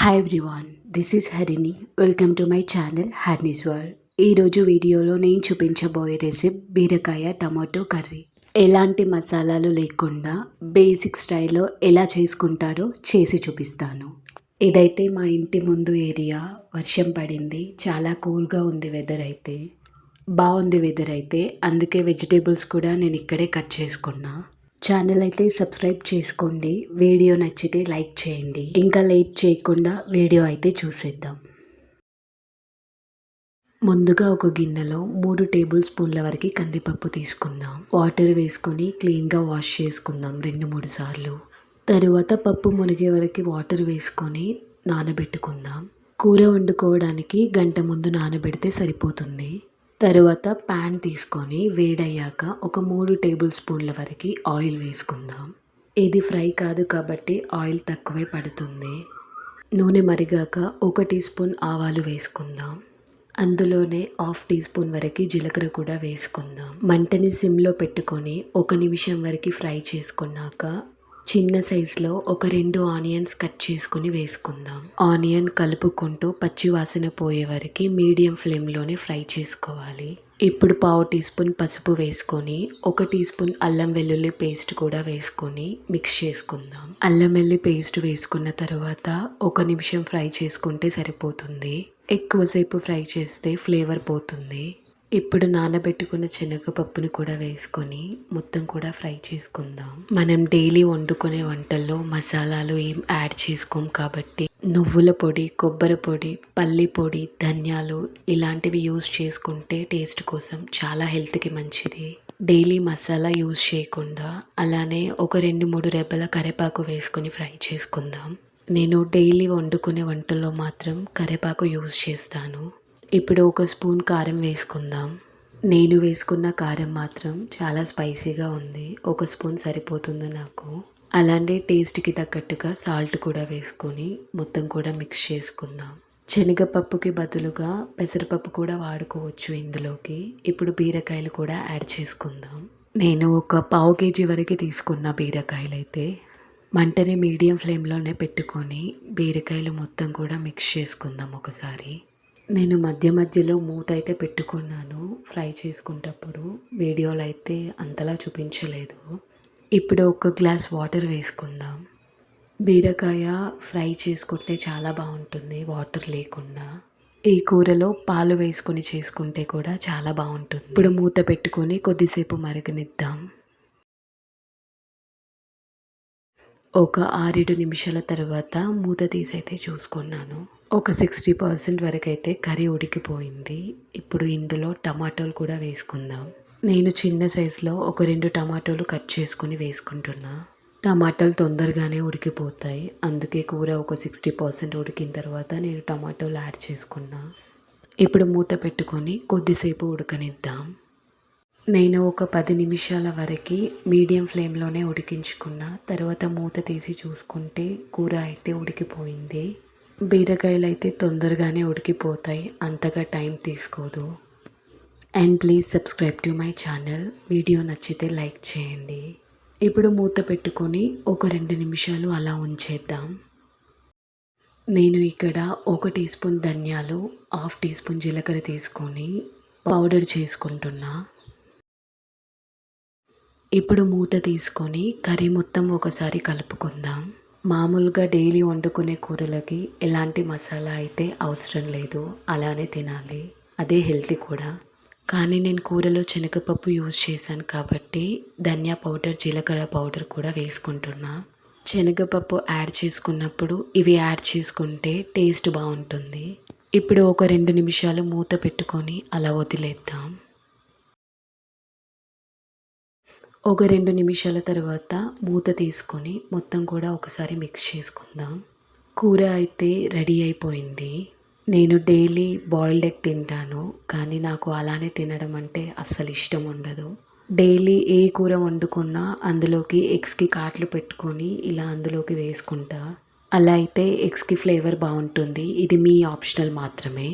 Hi everyone this is Harini welcome to my channel Harni's world ఈరోజు వీడియోలో నేను చూపించబోయే రెసిపీ బీరకాయ టమాటో కర్రీ. ఎలాంటి మసాలాలు లేకుండా బేసిక్ స్టైల్లో ఎలా చేసుకుంటారో చేసి చూపిస్తాను. ఇదైతే మా ఇంటి ముందు ఏరియా. వర్షం పడింది. చాలా కూల్గా ఉంది వెదర్ అయితే. బాగుంది వెదర్ అయితే. అందుకే వెజిటేబుల్స్ కూడా నేను ఇక్కడే కట్ చేసుకున్నా. ఛానల్ అయితే సబ్స్క్రైబ్ చేసుకోండి. వీడియో నచ్చితే లైక్ చేయండి. ఇంకా లేట్ చేయకుండా వీడియో అయితే చూసేద్దాం. ముందుగా ఒక గిన్నెలో మూడు టేబుల్ స్పూన్ల వరకు కందిపప్పు తీసుకుందాం. వాటర్ వేసుకొని క్లీన్గా వాష్ చేసుకుందాం రెండు మూడు సార్లు. తరువాత పప్పు మునిగే వరకు వాటర్ వేసుకొని నానబెట్టుకుందాం. కూర వండుకోవడానికి గంట ముందు నానబెడితే సరిపోతుంది. తరువాత ప్యాన్ తీసుకొని వేడయ్యాక ఒక మూడు టేబుల్ స్పూన్ల వరకు ఆయిల్ వేసుకుందాం. ఇది ఫ్రై కాదు కాబట్టి ఆయిల్ తక్కువే పడుతుంది. నూనె మరిగాక ఒక టీ స్పూన్ ఆవాలు వేసుకుందాం. అందులోనే హాఫ్ టీ స్పూన్ వరకు జీలకర్ర కూడా వేసుకుందాం. మంటని సిమ్లో పెట్టుకొని ఒక నిమిషం వరకు ఫ్రై చేసుకున్నాక చిన్న సైజులో ఒక రెండు ఆనియన్స్ కట్ చేసుకుని వేసుకుందాం. ఆనియన్ కలుపుకుంటూ పచ్చి వాసన పోయే వరకు మీడియం ఫ్లేమ్లోనే ఫ్రై చేసుకోవాలి. ఇప్పుడు పావు టీ స్పూన్ పసుపు వేసుకొని ఒక టీ స్పూన్ అల్లం వెల్లుల్లి పేస్ట్ కూడా వేసుకొని మిక్స్ చేసుకుందాం. అల్లం వెల్లి పేస్ట్ వేసుకున్న తర్వాత ఒక నిమిషం ఫ్రై చేసుకుంటే సరిపోతుంది. ఎక్కువసేపు ఫ్రై చేస్తే ఫ్లేవర్ పోతుంది. ఇప్పుడు నానబెట్టుకున్న శనగపప్పును కూడా వేసుకొని మొత్తం కూడా ఫ్రై చేసుకుందాం. మనం డైలీ వండుకునే వంటల్లో మసాలాలు ఏం యాడ్ చేసుకోం కాబట్టి నువ్వుల పొడి కొబ్బరి పొడి పల్లి పొడి ధనియాలు ఇలాంటివి యూజ్ చేసుకుంటే టేస్ట్ కోసం చాలా హెల్త్కి మంచిది. డైలీ మసాలా యూజ్ చేయకుండా అలానే ఒక రెండు మూడు రెబ్బల కరివేపాకు వేసుకొని ఫ్రై చేసుకుందాం. నేను డైలీ వండుకునే వంటల్లో మాత్రం కరివేపాకు యూస్ చేస్తాను. ఇప్పుడు ఒక స్పూన్ కారం వేసుకుందాం. నేను వేసుకున్న కారం మాత్రం చాలా స్పైసీగా ఉంది. ఒక స్పూన్ సరిపోతుంది నాకు? అలానే టేస్ట్కి తగ్గట్టుగా సాల్ట్ కూడా వేసుకొని మొత్తం కూడా మిక్స్ చేసుకుందాం. శనగపప్పుకి బదులుగా పెసరపప్పు కూడా వాడుకోవచ్చు ఇందులోకి. ఇప్పుడు బీరకాయలు కూడా యాడ్ చేసుకుందాం. నేను ఒక పావు కేజీ వరకు తీసుకున్న బీరకాయలు అయితే మంటని మీడియం ఫ్లేమ్లోనే పెట్టుకొని బీరకాయలు మొత్తం కూడా మిక్స్ చేసుకుందాం ఒకసారి. నేను మధ్య మధ్యలో మూత అయితే పెట్టుకున్నాను ఫ్రై చేసుకునేటప్పుడు వీడియోలో అయితే అంతలా చూపించలేదు. ఇప్పుడు ఒక గ్లాస్ వాటర్ వేసుకుందాం. బీరకాయ ఫ్రై చేసుకుంటే చాలా బాగుంటుంది వాటర్ లేకుండా. ఈ కూరలో పాలు వేసుకొని చేసుకుంటే కూడా చాలా బాగుంటుంది. ఇప్పుడు మూత పెట్టుకొని కొద్దిసేపు మరగనిద్దాం. ఒక ఆరేడు నిమిషాల తర్వాత మూత తీసైతే చూసుకున్నాను. ఒక సిక్స్టీ పర్సెంట్ వరకు అయితే కర్రీ ఉడికిపోయింది. ఇప్పుడు ఇందులో టమాటోలు కూడా వేసుకుందాం. నేను చిన్న సైజులో ఒక రెండు టమాటోలు కట్ చేసుకుని వేసుకుంటున్నా. టమాటాలు తొందరగానే ఉడికిపోతాయి. అందుకే కూర ఒక సిక్స్టీ పర్సెంట్ ఉడికిన తర్వాత నేను టమాటోలు యాడ్ చేసుకున్నా. ఇప్పుడు మూత పెట్టుకొని కొద్దిసేపు ఉడకనిద్దాం. నేను ఒక పది నిమిషాల వరకు మీడియం ఫ్లేమ్లోనే ఉడికించుకున్న తర్వాత మూత తీసి చూసుకుంటే కూర అయితే ఉడికిపోయింది. బీరకాయలు అయితే తొందరగానే ఉడికిపోతాయి అంతగా టైం తీసుకోదు. And please subscribe to my channel. Video నచ్చితే లైక్ చేయండి. ఇప్పుడు మూత పెట్టుకొని ఒక రెండు నిమిషాలు అలా ఉంచేద్దాం. నేను ఇక్కడ ఒక టీ స్పూన్ ధనియాలు హాఫ్ టీ స్పూన్ జీలకర్ర తీసుకొని పౌడర్ చేసుకుంటున్నా. ఇప్పుడు మూత తీసుకొని కర్రీ మొత్తం ఒకసారి కలుపుకుందాం. మామూలుగా డైలీ వండుకునే కూరలకి ఎలాంటి మసాలా అయితే అవసరం లేదు అలానే తినాలి. అదే హెల్తీ కూడా. కానీ నేను కూరలో శనగపప్పు యూజ్ చేశాను కాబట్టి ధనియా పౌడర్ జీలకర్ర పౌడర్ కూడా వేసుకుంటున్నా. శనగపప్పు యాడ్ చేసుకున్నప్పుడు ఇవి యాడ్ చేసుకుంటే టేస్ట్ బాగుంటుంది. ఇప్పుడు ఒక రెండు నిమిషాలు మూత పెట్టుకొని అలా వదిలేద్దాం. ఒక రెండు నిమిషాల తర్వాత మూత తీసుకొని మొత్తం కూడా ఒకసారి మిక్స్ చేసుకుందాం. కూర అయితే రెడీ అయిపోయింది. నేను డైలీ బాయిల్డ్ ఎగ్ తింటాను కానీ నాకు అలానే తినడం అంటే అస్సలు ఇష్టం ఉండదు. డైలీ ఏ కూర వండుకున్నా అందులోకి ఎగ్స్కి కాట్లు పెట్టుకొని ఇలా అందులోకి వేసుకుంటా. అలా అయితే ఎగ్స్కి ఫ్లేవర్ బాగుంటుంది. ఇది మీ ఆప్షనల్ మాత్రమే.